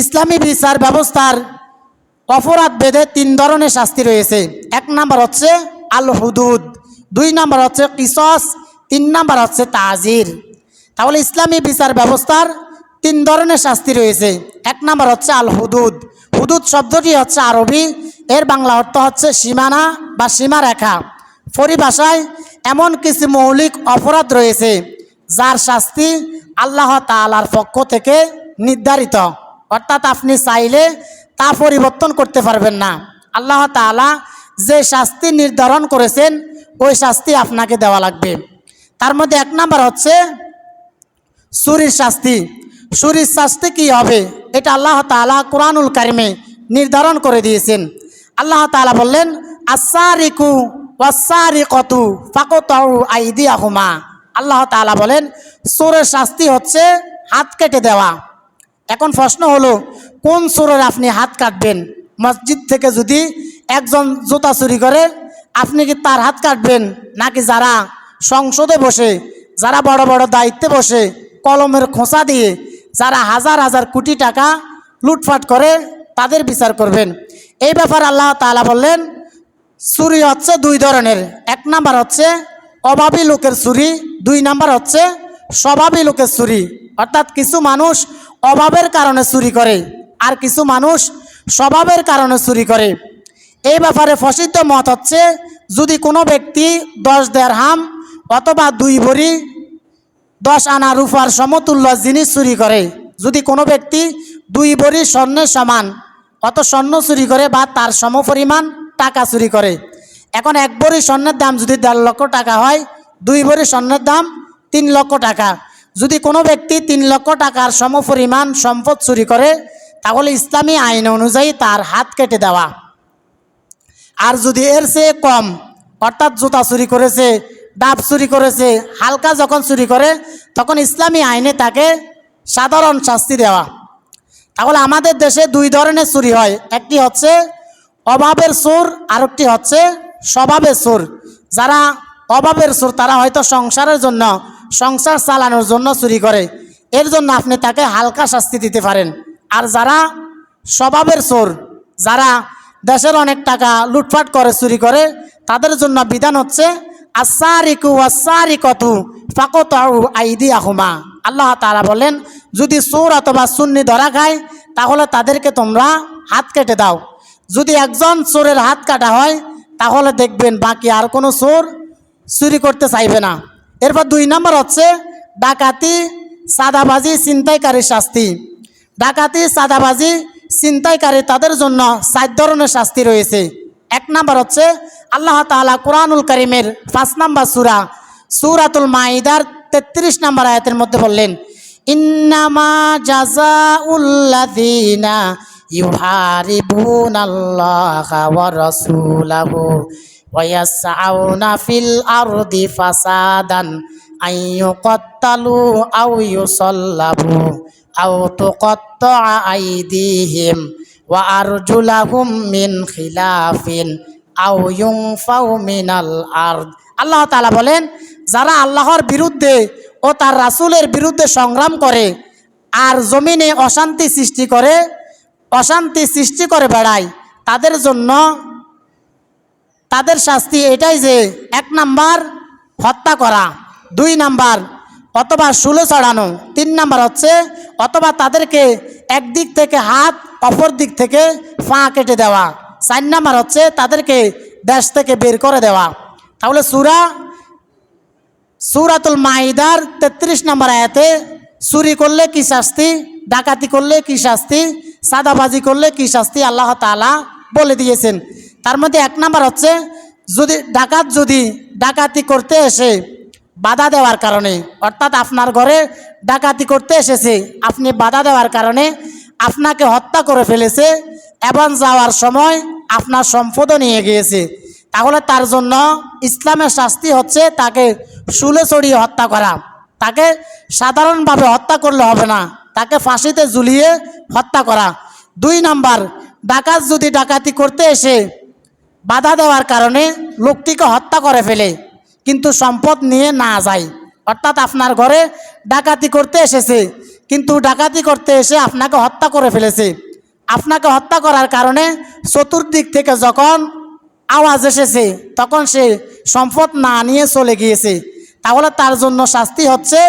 ইসলামী বিচার ব্যবস্থার অপরাধ বেদে তিন ধরনের শাস্তি রয়েছে। এক নাম্বার হচ্ছে আল হুদুদ দুই নাম্বার হচ্ছে কিসস, তিন নাম্বার হচ্ছে তাজির। তাহলে ইসলামী বিচার ব্যবস্থার তিন ধরনের শাস্তি রয়েছে। এক নাম্বার হচ্ছে আল হুদুদ হুদুদ শব্দটি হচ্ছে আরবি, এর বাংলা অর্থ হচ্ছে সীমানা বা সীমা সীমারেখা। পরিভাষায় এমন কিছু মৌলিক অপরাধ রয়েছে, যার শাস্তি আল্লাহ তালার পক্ষ থেকে নির্ধারিত। অর্থাৎ আপনি চাইলে তা পরিবর্তন করতে পারবেন না। আল্লাহ তাআলা যে শাস্তি নির্ধারণ করেছেন, ওই শাস্তি আপনাকে দেওয়া লাগবে। তার মধ্যে এক নাম্বার হচ্ছে সুরির শাস্তি। সুরির শাস্তি কি হবে? এটা আল্লাহ তাআলা কোরআনুল কারিমে নির্ধারণ করে দিয়েছেন। আল্লাহ তালা বললেন আসারিকু ওয়াসারিকতু ফাকতাউ আইদিয়াহুমা। আল্লাহ তাআলা বলেন সুরের শাস্তি হচ্ছে হাত কেটে দেওয়া। এখন প্রশ্ন হলো, কোন চোরের আপনি হাত কাটবেন? মসজিদ থেকে যদি একজন জুতা চুরি করে, আপনি কি তার হাত কাটবেন? নাকি যারা সংসদে বসে, যারা বড় বড় দায়িত্বে বসে, কলমের খোঁচা দিয়ে যারা হাজার হাজার কোটি টাকা লুটপাট করে, তাদের বিচার করবেন? এই ব্যাপারে আল্লাহ তাআলা বললেন, চুরি হচ্ছে দুই ধরনের। এক নাম্বার হচ্ছে, অভাবী লোকের চুরি। দুই নাম্বার হচ্ছে, স্বভাবী লোকের চুরি। অর্থাৎ কিছু মানুষ অভাবের কারণে চুরি করে। আর কিছু মানুষ স্বভাবের কারণে চুরি করে। এই ব্যাপারে প্রসিদ্ধ মত হচ্ছে, যদি কোনো ব্যক্তি দশ দেড় হাম অথবা দুই ভরি দশ আনা রূপার সমতুল্য জিনিস চুরি করে, যদি কোনো ব্যক্তি দুই ভরি স্বর্ণের সমান অত স্বর্ণ চুরি করে বা তার সমপরিমাণ টাকা চুরি করে, এখন এক ভরি স্বর্ণের দাম যদি দেড় লক্ষ টাকা হয়, দুই ভরি স্বর্ণের দাম তিন লক্ষ টাকা। যদি কোনো ব্যক্তি তিন লক্ষ টাকার সমপরিমাণ সম্পদ চুরি করে, তাহলে ইসলামী আইন অনুযায়ী তার হাত কেটে দেওয়া। আর যদি এর চেয়ে কম, অর্থাৎ জুতা চুরি করেছে, ডাব চুরি করেছে, হালকা যখন চুরি করে, তখন ইসলামী আইনে তাকে সাধারণ শাস্তি দেওয়া। তাহলে আমাদের দেশে দুই ধরনের চুরি হয়। একটি হচ্ছে অভাবের সুর আরেকটি হচ্ছে স্বভাবের সুর যারা অভাবের সুর তারা হয়তো সংসারের জন্য সংসার চালানোর জন্য চুরি করে। এর জন্য আপনি তাকে হালকা শাস্তি দিতে পারেন। আর যারা স্বভাবের চোর, যারা দেশের অনেক টাকা লুটপাট করে, চুরি করে, তাদের জন্য বিধান হচ্ছে আসারিকু আসারিকতু ফাকতাউ আইদি আহুমা আল্লাহ তাআলা বলেন, যদি চোর অথবা সুন্নি ধরা খায়, তাহলে তাদেরকে তোমরা হাত কেটে দাও। যদি একজন চোরের হাত কাটা হয়, তাহলে দেখবেন বাকি আর কোনো চোর চুরি করতে চাইবে না। এরপর দুই নম্বর হচ্ছে ডাকাতি সাদাবাজি ছিনতাইকারীর শাস্তি। ডাকাতি সাদাবাজি ছিনতাইকারী তাদের জন্য চার ধরনের শাস্তি রয়েছে। এক নম্বর হচ্ছে আল্লাহ তাআলা কোরআনুল করিমের পাঁচ নাম্বার সুরা, সুরাতুল মাইদার তেত্রিশ নম্বর আয়াতের মধ্যে বললেন, ইন্নামা জাজা উল্লাদিনা ইউহারিবুন আল্লাহ ইয়াসআউনা ফিল আরদি ফাসাদান আইয়ুকাত্তালু আও ইউসাল্লাবু আও তুকাত্তাআ আইদিহিম ওয়া আরজুলাহুম মিন খিলাফিন আও ইউনফাউ মিনাল আরদ আল্লাহ তাআলা বলেন, যারা আল্লাহর বিরুদ্ধে ও তার রাসূলের বিরুদ্ধে সংগ্রাম করে আর জমিনে অশান্তি সৃষ্টি করে, অশান্তি সৃষ্টি করে বেড়ায়, তাদের জন্য তাদের শাস্তি এটাই যে এক নাম্বার হত্যা করা, দুই নাম্বার অথবা শুলে চড়ানো, তিন নাম্বার হচ্ছে অথবা তাদেরকে একদিক থেকে হাত অপর দিক থেকে পা কেটে দেওয়া, চার নাম্বার হচ্ছে তাদেরকে দেশ থেকে বের করে দেওয়া। তাহলে সুরা, সুরাতুল মাইদার তেত্রিশ নম্বর আয়াতে চুরি করলে কি শাস্তি, ডাকাতি করলে কি শাস্তি, সাদাবাজি করলে কি শাস্তি আল্লাহ তাআলা বলে দিয়েছেন। তার মধ্যে এক নাম্বার হচ্ছে, যদি ডাকাত যদি ডাকাতি করতে এসে বাধা দেওয়ার কারণে, অর্থাৎ আপনার ঘরে ডাকাতি করতে এসেছে, আপনি বাধা দেওয়ার কারণে আপনাকে হত্যা করে ফেলেছে, এবং যাওয়ার সময় আপনার সম্পদও নিয়ে গিয়েছে, তাহলে তার জন্য ইসলামের শাস্তি হচ্ছে তাকে শুলে চড়িয়ে হত্যা করা। তাকে সাধারণভাবে হত্যা করলে হবে না, তাকে ফাঁসিতে ঝুলিয়ে হত্যা করা। দুই নাম্বার, ডাকাত যদি ডাকাতি করতে এসে বাধা দেওয়ার কারণে লোকটিকে হত্যা করে ফেলে, কিন্তু সম্পদ নিয়ে না যায়। অর্থাৎ আপনার ঘরে ডাকাতি করতে এসেছে, কিন্তু ডাকাতি করতে এসে আপনাকে হত্যা করে ফেলেছে। আপনাকে হত্যা করার কারণে চতুর্দিক থেকে যখন আওয়াজ এসেছে, তখন সে সম্পদ না নিয়ে চলে গিয়েছে। তাহলে তার জন্য শাস্তি হচ্ছে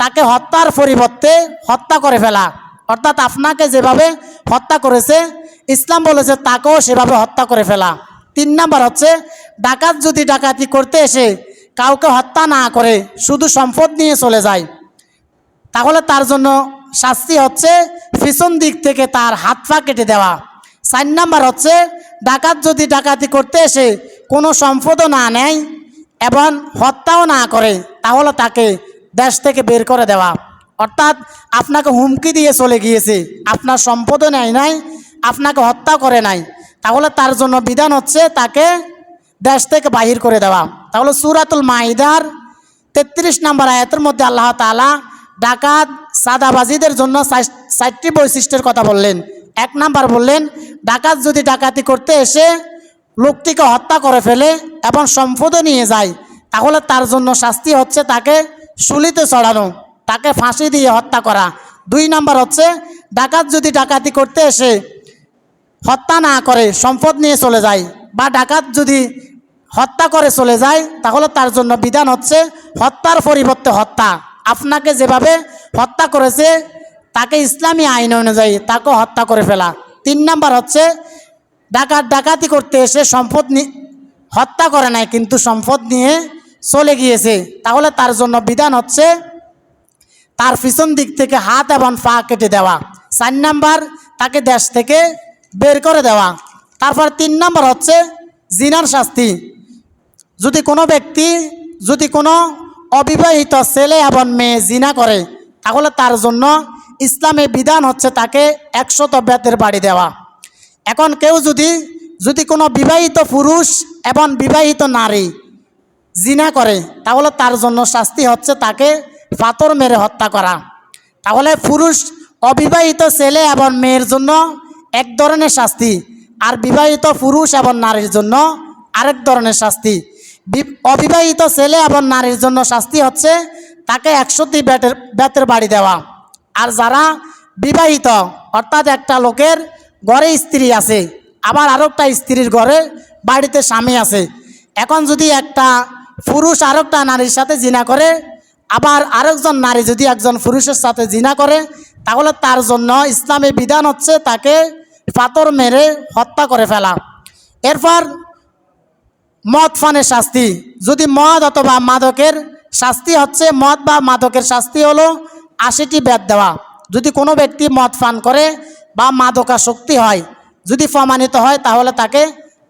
তাকে হত্যার পরিবর্তে হত্যা করে ফেলা। অর্থাৎ আপনাকে যেভাবে হত্যা করেছে, ইসলাম বলেছে তাকেও সেভাবে হত্যা করে ফেলা। তিন নাম্বার হচ্ছে, ডাকাত যদি ডাকাতি করতে এসে কাউকে হত্যা না করে, শুধু সম্পদ নিয়ে চলে যায়, তাহলে তার জন্য শাস্তি হচ্ছে পিছন দিক থেকে তার হাত পা কেটে দেওয়া। চার নাম্বার হচ্ছে, ডাকাত যদি ডাকাতি করতে এসে কোনো সম্পদও না নেয় এবং হত্যাও না করে, তাহলে তাকে দেশ থেকে বের করে দেওয়া। অর্থাৎ আপনাকে হুমকি দিয়ে চলে গিয়েছে, আপনার সম্পদও নেয় নাই, আপনাকে হত্যা করে নাই। তাহলে তার জন্য বিধান হচ্ছে তাকে দেশ থেকে বাহির করে দেওয়া। তাহলে সুরাতুল মাইদার তেত্রিশ নম্বর আয়াতের মধ্যে আল্লাহ তালা ডাকাত, সাদাবাজিদের জন্য চার- চারটি বৈশিষ্ট্যের কথা বললেন। এক নাম্বার বললেন, ডাকাত যদি ডাকাতি করতে এসে লোকটিকে হত্যা করে ফেলে এবং সম্পদও নিয়ে যায়, তাহলে তার জন্য শাস্তি হচ্ছে তাকে শুলিতে চড়ানো, তাকে ফাঁসি দিয়ে হত্যা করা। দুই নাম্বার হচ্ছে, ডাকাত যদি ডাকাতি করতে এসে হত্যা না করে সম্পদ নিয়ে চলে যায় বা ডাকাত যদি হত্যা করে চলে যায়, তাহলে তার জন্য বিধান হচ্ছে হত্যার পরিবর্তে হত্যা। আপনাকে যেভাবে হত্যা করেছে, তাকে ইসলামী আইন অনুযায়ী তাকে হত্যা করে ফেলা। তিন নাম্বার হচ্ছে, ডাকাত ডাকাতি করতে এসে সম্পদ হত্যা করে নাই, কিন্তু সম্পদ নিয়ে চলে গিয়েছে। তাহলে তার জন্য বিধান হচ্ছে তার পিছন দিক থেকে হাত এবং পা কেটে দেওয়া। চার নাম্বার, তাকে দেশ থেকে বের করে দেওয়া। তারপর তিন নম্বর হচ্ছে জিনার শাস্তি। যদি কোনো ব্যক্তি, যদি কোনো অবিবাহিত ছেলে এবং মেয়ে জিনা করে, তাহলে তার জন্য ইসলামে বিধান হচ্ছে তাকে একশত বেতের বাড়ি দেওয়া। এখন কেউ যদি যদি কোনো বিবাহিত পুরুষ এবং বিবাহিত নারী জিনা করে, তাহলে তার জন্য শাস্তি হচ্ছে তাকে পাথর মেরে হত্যা করা। তাহলে পুরুষ অবিবাহিত ছেলে এবং মেয়ের জন্য এক ধরনের শাস্তি, আর বিবাহিত পুরুষ এবং নারীর জন্য আরেক ধরনের শাস্তি। অবিবাহিত ছেলে এবং নারীর জন্য শাস্তি হচ্ছে তাকে একশোটি ব্যাটের বেতের বাড়ি দেওয়া। আর যারা বিবাহিত, অর্থাৎ একটা লোকের ঘরে স্ত্রী আছে, আবার আরেকটা স্ত্রীর ঘরে বাড়িতে স্বামী আছে, এখন যদি একটা পুরুষ আরেকটা নারীর সাথে জিনা করে, আবার আরেকজন নারী যদি একজন পুরুষের সাথে জিনা করে, তাহলে তার জন্য ইসলামী বিধান হচ্ছে তাকে পাথর মেরে হত্যা করে ফেলা। এরপর মদ ফানের শাস্তি। যদি মদ অথবা মাদকের শাস্তি হচ্ছে, মদ বা মাদকের শাস্তি হলো আশিটি বেদ দেওয়া। যদি কোনো ব্যক্তি মদ পান করে বা মাদকাসক্তি হয়, যদি প্রমাণিত হয়, তাহলে তাকে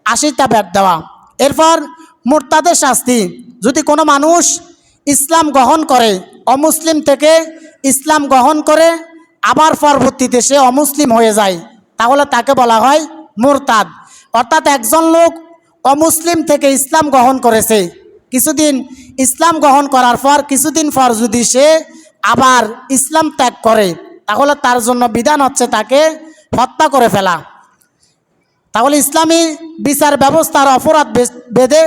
আশিটা বেদ দেওয়া। এরপর মোরতাদের শাস্তি। যদি কোনো মানুষ ইসলাম গ্রহণ করে, অমুসলিম থেকে ইসলাম গ্রহণ করে, আবার পরবর্তীতে সে অমুসলিম হয়ে যায় তাহলে তাকে বলা হয় মোরতাদ। অর্থাৎ একজন লোক অমুসলিম থেকে ইসলাম গ্রহণ করেছে। কিছুদিন ইসলাম গ্রহণ করার পর কিছুদিন পর যদি সে আবার ইসলাম ত্যাগ করে, তাহলে তার জন্য বিধান হচ্ছে তাকে হত্যা করে ফেলা। তাহলে ইসলামী বিচার ব্যবস্থার অপরাধ বেদে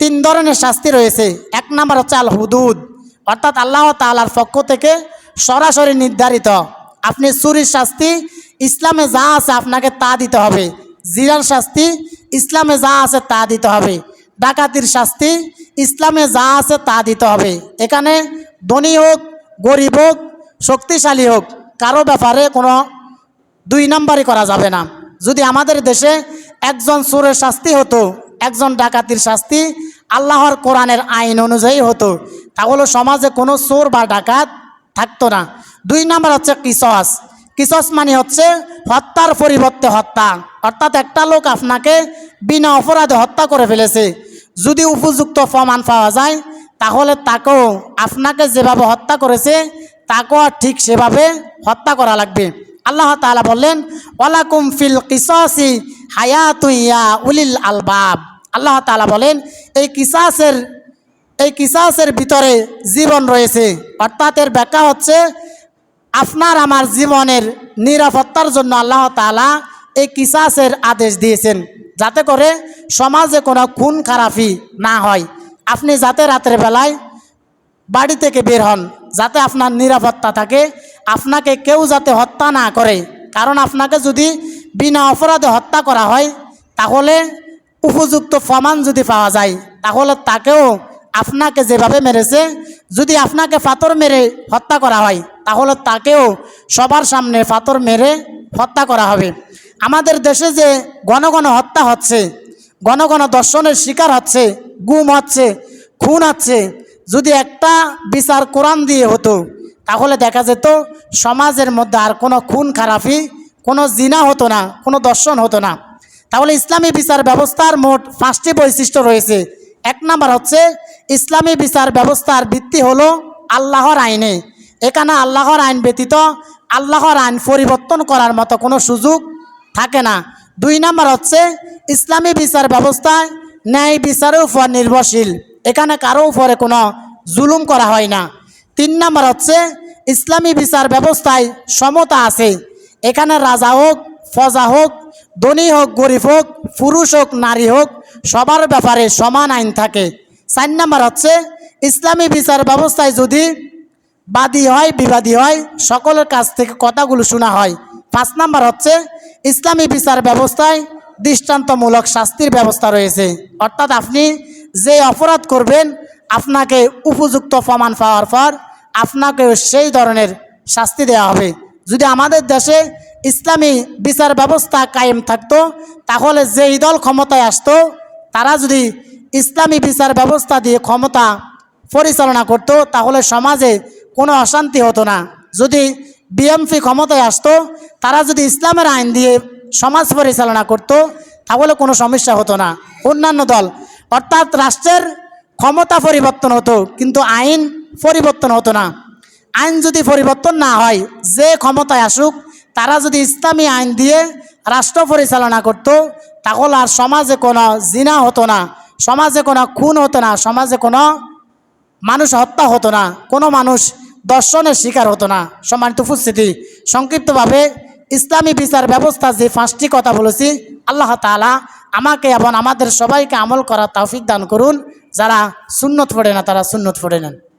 তিন ধরনের শাস্তি রয়েছে। এক নম্বর হচ্ছে আল হুদুদ অর্থাৎ আল্লাহ তালার পক্ষ থেকে সরাসরি নির্ধারিত। আপনি চুরির শাস্তি ইসলামে যা আছে আপনাকে তা দিতে হবে। জিরার শাস্তি, ইসলামে যা আছে তা দিতে হবে। ডাকাতির শাস্তি, ইসলামে যা আছে তা দিতে হবে। এখানে ধনী হোক, গরিব হোক, শক্তিশালী হোক, কারও ব্যাপারে কোনো দুই নাম্বারই করা যাবে না। যদি আমাদের দেশে একজন সুরের শাস্তি হতো, একজন ডাকাতির শাস্তি আল্লাহর কোরআনের আইন অনুযায়ী হতো, তাহলে সমাজে কোনো চোর বা ডাকাত থাকতো না। দুই নাম্বার হচ্ছে কিসস। কিসস মানে হচ্ছে হত্যার পরিবর্তে হত্যা। অর্থাৎ একটা লোক আপনাকে বিনা অপরাধে হত্যা করে ফেলেছে। যদি উপযুক্ত প্রমাণ পাওয়া যায়, তাহলে তাকেও আপনাকে যেভাবে হত্যা করেছে, তাকেও ঠিক সেভাবে হত্যা করা লাগবে। আল্লাহ তাআলা বললেন, ওয়ালাকুম ফিল কিসাসি হায়াতুইয়া উলিল আলবাব। আল্লাহ তালা বলেন, এই কিসাসের এই কিসাসের ভিতরে জীবন রয়েছে। অর্থাৎ এর ব্যাখ্যা হচ্ছে আপনার আমার জীবনের নিরাপত্তার জন্য আল্লাহ তাআলা এই কিসাসের আদেশ দিয়েছেন, যাতে করে সমাজে কোনো খুন খারাপি না হয়। আপনি যাতে রাতের বেলায় বাড়ি থেকে বের হন, যাতে আপনার নিরাপত্তা থাকে, আপনাকে কেউ যাতে হত্যা না করে। কারণ আপনাকে যদি বিনা অপরাধে হত্যা করা হয়, তাহলে উপযুক্ত প্রমাণ যদি পাওয়া যায়, তাহলে তাকেও আপনাকে যেভাবে মেরেছে, যদি আপনাকে পাথর মেরে হত্যা করা হয় তাহলে তাকেও সবার সামনে পাথর মেরে হত্যা করা হবে। আমাদের দেশে যে ঘন ঘন হত্যা হচ্ছে ঘন ঘন দর্শনের শিকার হচ্ছে, গুম হচ্ছে, খুন হচ্ছে, যদি একটা বিচার কোরআন দিয়ে হতো, তাহলে দেখা যেত সমাজের মধ্যে আর কোনো খুন খারাপি, কোনো জিনা হতো না, কোনো দর্শন হতো না। তাহলে ইসলামী বিচার ব্যবস্থার মোট পাঁচটি বৈশিষ্ট্য রয়েছে। এক নম্বর হচ্ছে, ইসলামী বিচার ব্যবস্থার ভিত্তি হলো আল্লাহর আইনে। এখানে আল্লাহর আইন ব্যতীত আল্লাহর আইন পরিবর্তন করার মতো কোনো সুযোগ থাকে না। দুই নম্বর হচ্ছে ইসলামী বিচার ব্যবস্থায় ন্যায় বিচারের উপর নির্ভরশীল। এখানে কারও উপরে কোনো জুলুম করা হয় না। তিন নম্বর হচ্ছে ইসলামী বিচার ব্যবস্থায় সমতা আছে। এখানে রাজা হোক, ফজা হোক, ধনী হোক, গরিব হোক, পুরুষ হোক, নারী হোক, সবার ব্যাপারে সমান আইন থাকে। চার নম্বর হচ্ছে ইসলামী বিচার ব্যবস্থায় যদি বাদী হয়, বিবাদী হয়, সকলের কাছ থেকে কথাগুলো শোনা হয়। পাঁচ নাম্বার হচ্ছে, ইসলামী বিচার ব্যবস্থায় দৃষ্টান্তমূলক শাস্তির ব্যবস্থা রয়েছে। অর্থাৎ আপনি যে অপরাধ করবেন, আপনাকে উপযুক্ত প্রমাণ পাওয়ার পর আপনাকে সেই ধরনের শাস্তি দেওয়া হবে। যদি আমাদের দেশে ইসলামী বিচার ব্যবস্থা কায়েম থাকতো, তাহলে যেই দল ক্ষমতায় আসতো, তারা যদি ইসলামী বিচার ব্যবস্থা দিয়ে ক্ষমতা পরিচালনা করত, তাহলে সমাজে কোনো অশান্তি হতো না। যদি বিএমপি ক্ষমতায় আসতো, তারা যদি ইসলামের আইন দিয়ে সমাজ পরিচালনা করত, তাহলে কোনো সমস্যা হতো না। অন্যান্য দল, অর্থাৎ রাষ্ট্রের ক্ষমতা পরিবর্তন হতো, কিন্তু আইন পরিবর্তন হতো না। আইন যদি পরিবর্তন না হয়, যে ক্ষমতায় আসুক, তারা যদি ইসলামী আইন দিয়ে রাষ্ট্র পরিচালনা করত, তাহলে আর সমাজে কোনো জিনা হতো না, সমাজে কোনো খুন হতো না, সমাজে কোনো মানুষ হত্যা হতো না। কোনো মানুষ দর্শনের শিকার হতো না। সম্মানিত উপস্থিতি, সংক্ষিপ্তভাবে ইসলামী বিচার ব্যবস্থা যে পাঁচটি কথা বলেছি, আল্লাহ তালা আমাকে এবং আমাদের সবাইকে আমল করার তাফিক দান করুন। যারা সুন্নত পড়ে না, তারা সুন্নত পড়ে নেন।